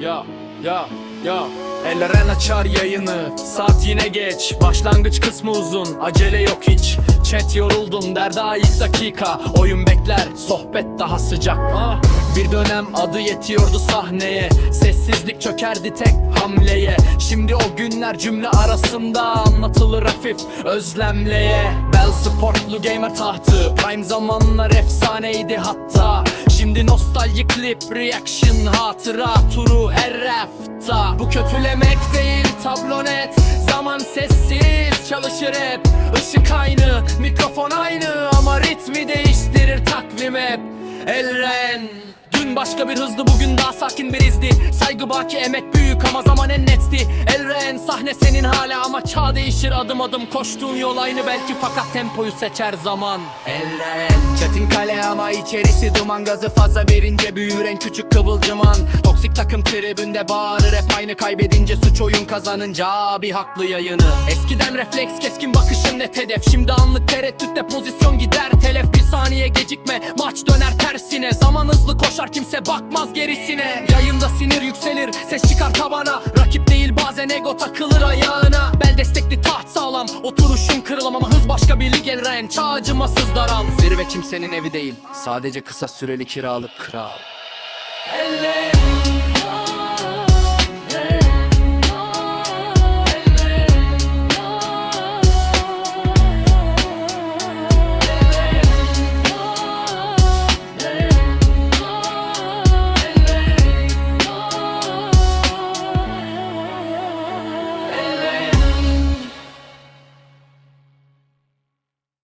Ya ya ya. Elleren açar yayını. Saat yine geç. Başlangıç kısmı uzun. Acele yok hiç. Chat yoruldum. Der daha dakika. Oyun bekler. Sohbet daha sıcak. Ah, Bir dönem adı yetiyordu sahneye. Sessizlik çökerdi tek hamleye. Şimdi o günler cümle arasında Anlatılır hafif özlemleye. Bell sportlu gamer tahtı. Prime zamanlar efsaneydi hatta Şimdi nostalji klip reaction hatıra turu her hafta. Bu kötülemek değil tablo net. Zaman sessiz çalışır hep. Işık aynı mikrofon aynı Ama ritmi değiştirir takvim hep. Elren Başka bir hızdı bugün daha sakin bir izdi. Saygı baki emek büyük ama zaman en netti. Elren sahne senin hala ama çağ değişir. Adım adım Koştuğun yol aynı belki fakat tempoyu seçer zaman. Elren Çetin kale ama içerisi duman. Gazı fazla verince büyür en küçük kıvılcıman Toksik takım tribünde bağırır hep aynı kaybedince suç oyun kazanınca bir haklı yayını. Eskiden refleks keskin bakışın net hedef. Şimdi anlık tereddütte pozisyon gider telef. Bir saniye gecikme maç döner tersine. Zaman hızlı koşar kimse bakmaz gerisine. Yayında sinir yükselir ses çıkar tabana Rakip değil bazen ego takılır ayağına. Bel destekli taht sağlam Oturuşun kırılam ama hız başka bir lig elren Çağ acımasız daral Zirve kimsenin evi değil Sadece kısa süreli kiralık kral. Ellen